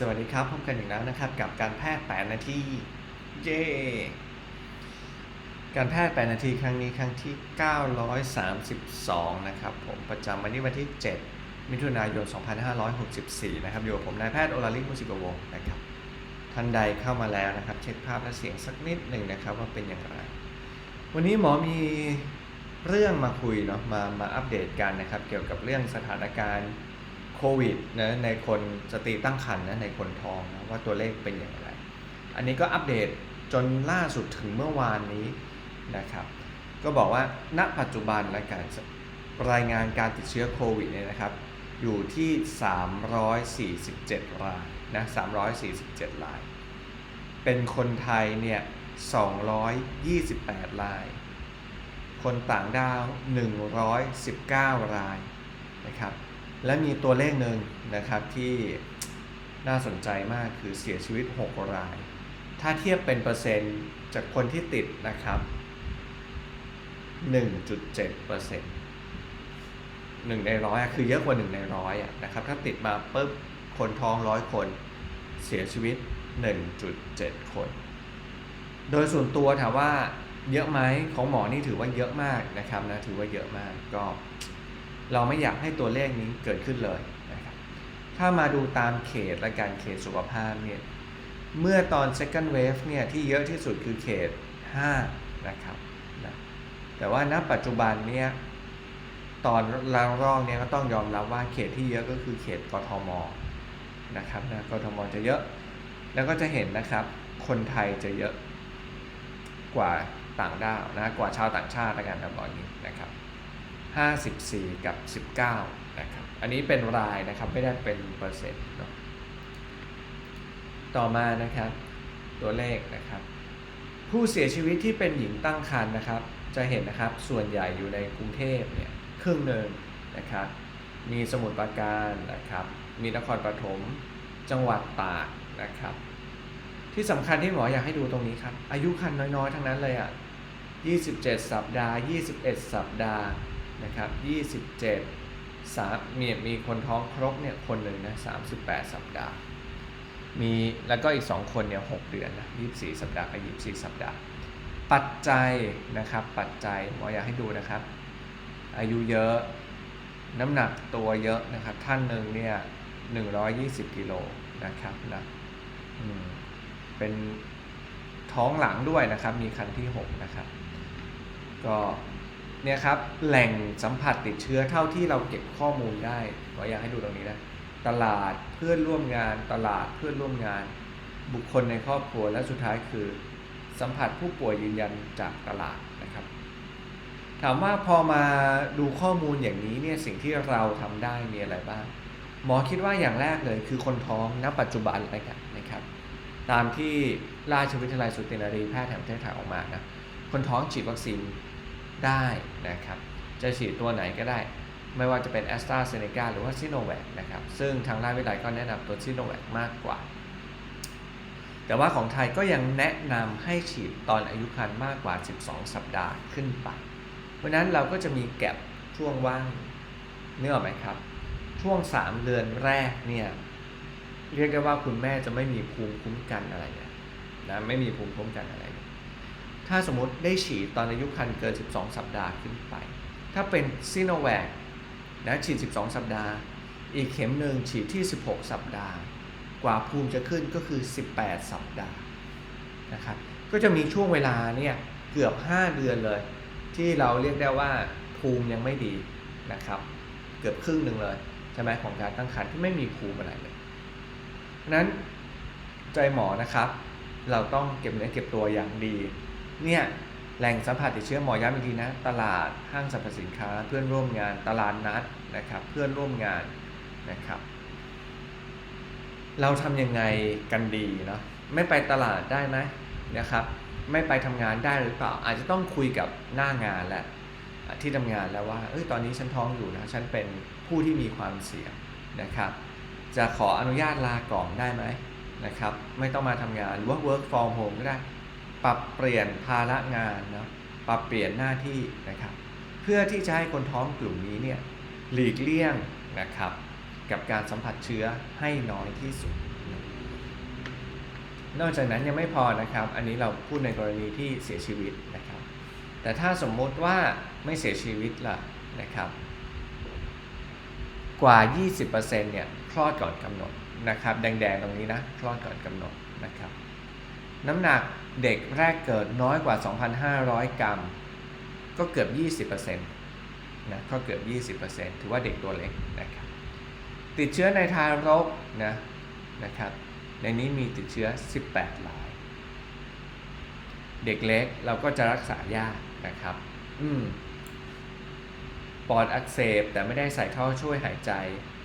สวัสดีครับพบกันอีกแล้วนะครับกับการแพทย์ 8 นาที เย้การแพทย์ 8 นาทีครั้งนี้ครั้งที่ 932 นะครับผมประจำวันนี้วันที่ 7 มิถุนายน 2564 นะครับอยู่กับผมนายแพทย์โอลาลิกมุสิกวงนะครับท่านใดเข้ามาแล้วนะครับ เช็คภาพและเสียงสักนิดหนึ่งนะครับว่าเป็นอย่างไร วันนี้หมอมีเรื่องมาคุยเนาะมามาอัปเดตกันนะครับ เกี่ยวกับเรื่องสถานการณ์ โควิดนะในคนสตรีตั้งครรภ์นะในคนท้องนะว่าตัวเลขเป็นอย่างไร อันนี้ก็อัปเดตจนล่าสุดถึงเมื่อวานนี้นะครับ ก็บอกว่าณปัจจุบันและการรายงานการติดเชื้อโควิดเนี่ยนะครับ อยู่ที่ 347 รายนะ 347 ราย เป็นคนไทยเนี่ย 228 ราย คนต่างดาว 119 รายนะครับ และมีตัวเลขหนึ่งนะครับที่น่าสนใจมากคือเสียชีวิต 6 ราย ถ้าเทียบเป็นเปอร์เซ็นต์จากคนที่ติดนะครับ 1.7เปอร์เซนต์หนึ่งในร้อยคือเยอะกว่าหนึ่งในร้อยนะครับ ถ้าติดมาปุ๊บคนท้องร้อยคน เสียชีวิต 1.7 คน โดยส่วนตัวถามว่าเยอะไหมของหมอนี่ถือว่าเยอะมากนะครับนะถือว่าเยอะมากก็ เราไม่อยากให้ตัวเลขนี้เกิดขึ้นเลยนะครับถ้ามาดูตามเขตและการเขตสุขภาพเนี่ยเมื่อตอน second wave เนี่ยที่เยอะที่สุดคือเขต 5 นะครับนะแต่ว่าณปัจจุบันเนี่ยตอนรางรองเนี่ยก็ต้องยอมรับว่าเขตที่เยอะก็คือเขตกทมนะครับนะกทมจะเยอะ แล้วก็จะเห็นนะครับ คนไทยจะเยอะกว่าต่างด้าวนะกว่าชาวต่างชาติในการทำบอกนี้นะครับ 54 กับ 19 นะครับ อันนี้เป็นรายนะครับไม่ได้เป็นเปอร์เซ็นต์เนาะ ต่อมานะครับตัวเลขนะครับ ผู้เสียชีวิตที่เป็นหญิงตั้งครรภ์นะครับ จะเห็นนะครับส่วนใหญ่อยู่ในกรุงเทพเนี่ยครึ่งหนึ่งนะครับ มีสมุทรปราการนะครับ มีนครปฐมจังหวัดตากนะครับ ที่สำคัญที่หมออยากให้ดูตรงนี้ครับ อายุคันน้อยๆ ทั้งนั้นเลยอะ 27 สัปดาห์ 21 สัปดาห์ นะครับ27สามมีมีคนท้องครบเนี่ยคนหนึ่งนะ38 สัปดาห์ มีแล้วก็อีก 2 คนเนี่ย6เดือนนะ24 สัปดาห์กับ24 สัปดาห์ ปัจจัยนะครับปัจจัยหมออยากให้ดูนะครับ อายุเยอะน้ำหนักตัวเยอะนะครับ ท่านหนึ่งเนี่ย 120 กิโลนะครับนะเป็นท้องหลังด้วยนะครับ มีคันที่ 6 นะครับ ก็ เนี่ยครับแหล่งสัมผัสติดเชื้อเท่าที่เราเก็บข้อมูลได้ขออยากให้ดูตรงนี้นะตลาดเพื่อนร่วมงานตลาดเพื่อนร่วมงาน บุคคลในครอบครัวและสุดท้ายคือ สัมผัสผู้ป่วยยืนยันจากตลาดนะครับ ถามว่าพอมาดูข้อมูลอย่างนี้เนี่ยสิ่งที่เราทำได้มีอะไรบ้าง หมอคิดว่าอย่างแรกเลยคือคนท้องณปัจจุบันเลยกันนะครับ ตามที่ราชวิทยาลัยสุตินารีแพทย์แห่งประเทศไทยออกมานะคนท้องฉีดวัคซีน ได้นะครับจะฉีดตัวไหนก็ได้ ไม่ว่าจะเป็นแอสตราเซเนกาหรือว่าซิโนแวคนะครับซึ่งทางราชวิทยาลัยก็แนะนำตัวซิโนแวคมากกว่า แต่ว่าของไทยก็ยังแนะนำให้ฉีดตอนอายุครรภ์มากกว่า 12 สัปดาห์ขึ้นไป เพราะนั้นเราก็จะมีแก็บช่วงว่างเนื้อไหมครับ ช่วง 3 เดือนแรกเนี่ยเรียกได้ว่าคุณแม่จะไม่มีภูมิคุ้มกันอะไรนะไม่มีภูมิคุ้มกันอะไรเลย ถ้าสมมติได้ฉีดตอนอายุครรภ์เกิน 12 สัปดาห์ขึ้นไป ถ้าเป็นซีโนแวคนะฉีด 12 สัปดาห์ อีกเข็มหนึ่งฉีดที่ 16 สัปดาห์ กว่าภูมิจะขึ้นก็คือ 18 สัปดาห์นะครับ ก็จะมีช่วงเวลาเนี่ยเกือบ 5 เดือนเลย ที่เราเรียกได้ว่าภูมิยังไม่ดีนะครับ เกือบครึ่งหนึ่งเลยใช่ไหมของการตั้งครรภ์ที่ไม่มีภูมิอะไรเลยนั้นใจหมอนะครับ เราต้องเก็บเนื้อเก็บตัวอย่างดี เนี่ยแหล่งสัมผัสติดเชื้อหมอย้ำอีกทีนะตลาดห้างสรรพสินค้าเพื่อนร่วมงานตลาดนัดนะครับเพื่อนร่วมงานนะครับเราทำยังไงกันดีเนาะไม่ไปตลาดได้ไหมนะครับไม่ไปทำงานได้หรือเปล่า อาจจะต้องคุยกับหน้างานและที่ทำงานแล้วว่าเอ้ยตอนนี้ฉันท้องอยู่นะฉันเป็นผู้ที่มีความเสี่ยงนะครับจะขออนุญาตลาก่อนได้ไหมนะครับไม่ต้องมาทำงานหรือว่า work from home ก็ได้ ปรับเปลี่ยนภาระงานเนาะปรับเปลี่ยนหน้าที่นะครับ เพื่อที่จะให้คนท้องกลุ่มนี้เนี่ยหลีกเลี่ยงนะครับ กับการสัมผัสเชื้อให้น้อยที่สุด นอกจากนั้นยังไม่พอนะครับ อันนี้เราพูดในกรณีที่เสียชีวิตนะครับ แต่ถ้าสมมติว่าไม่เสียชีวิตล่ะนะครับ กว่า 20%เนี่ยคลอดก่อนกำหนดนะครับ แดงๆตรงนี้นะคลอดก่อนกำหนดนะครับ น้ำหนักเด็กแรกเกิดน้อยกว่า 2,500 กรัม ก็เกือบ 20%นะก็เกือบ 20%ถือว่าเด็กตัวเล็กนะครับติดเชื้อในทารกนะนะครับในนี้มีติดเชื้อ 18ราย เด็กเล็กเราก็จะรักษายากนะครับอืมปอดอักเสบแต่ไม่ได้ใส่ท่อช่วยหายใจ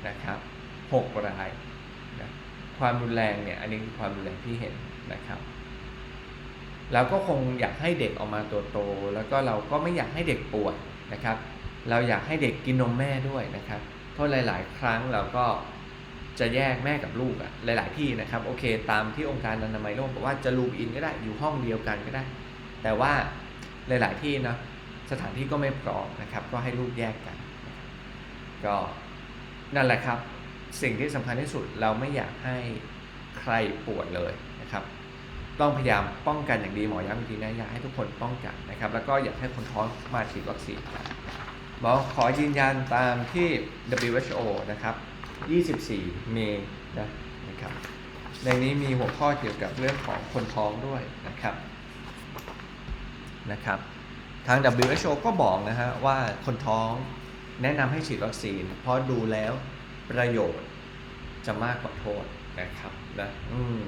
นะครับ6รายนะความรุนแรงเนี่ยอันนี้คือความรุนแรงที่เห็นนะครับ เราก็คงอยากให้เด็กออกมาตัวโต แล้วก็เราก็ไม่อยากให้เด็กป่วยนะครับ เราอยากให้เด็กกินนมแม่ด้วยนะครับ เพราะหลาย ๆ ครั้งเราก็จะแยกแม่กับลูกอะหลาย ๆ ที่นะครับโอเค ตามที่องค์การอนามัยโลกบอกว่าจะลูกอินก็ได้อยู่ห้องเดียวกันก็ได้ แต่ว่าหลาย ๆ ที่นะสถานที่ก็ไม่พร้อมนะครับ ก็ให้ลูกแยกกัน ก็นั่นแหละครับ สิ่งที่สำคัญที่สุดเราไม่อยากให้ใครป่วยเลยนะครับ ต้องพยายามป้องกันอย่างดีหมอย้ำอีกทีนะอยากให้ทุกคนป้องกันนะครับ แล้วก็อยากให้คนท้องมาฉีดวัคซีนหมอขอยืนยันตามที่ WHO นะครับ 24 เมษนะนะครับ ในนี้มีหัวข้อเกี่ยวกับเรื่องของคนท้องด้วยนะครับนะครับ ทาง WHO ก็บอกนะฮะว่าคนท้องแนะนำให้ฉีดวัคซีน เพราะดูแล้วประโยชน์จะมากกว่าโทษนะครับนะอืม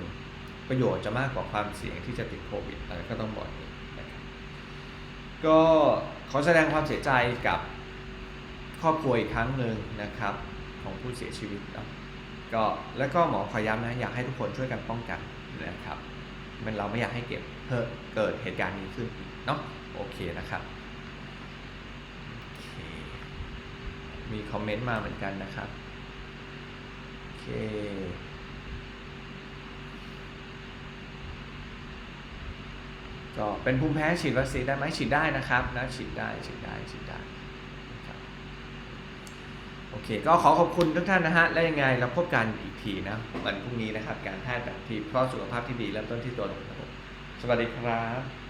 ประโยชน์จะมากกว่าความเสี่ยงที่จะติดโควิดอะไรก็ต้องบอกนี้นะครับก็ขอแสดงความเสียใจกับครอบครัวอีกครั้งหนึ่งนะครับ ของผู้เสียชีวิตเนาะก็แล้วก็หมอขอย้ำนะ อยากให้ทุกคนช่วยกันป้องกันนะครับมันเราไม่อยากให้เก็บเพิ่เกิดเหตุการณ์นี้ขึ้นอีกเนาะโอเคนะครับมีคอมเมนต์มาเหมือนกันนะครับ โอเค ก็เป็นภูมิแพ้ฉีดวัคซีนได้ไหมฉีดได้นะครับนะฉีดได้ฉีดได้ฉีดได้โอเค ก็ขอขอบคุณทุกท่านนะฮะ และยังไงเราพบกันอีกทีนะ วันพรุ่งนี้นะครับ การแพทย์แบบที่เพราะสุขภาพที่ดีเริ่มต้นที่ตัวเราครับสวัสดีครับ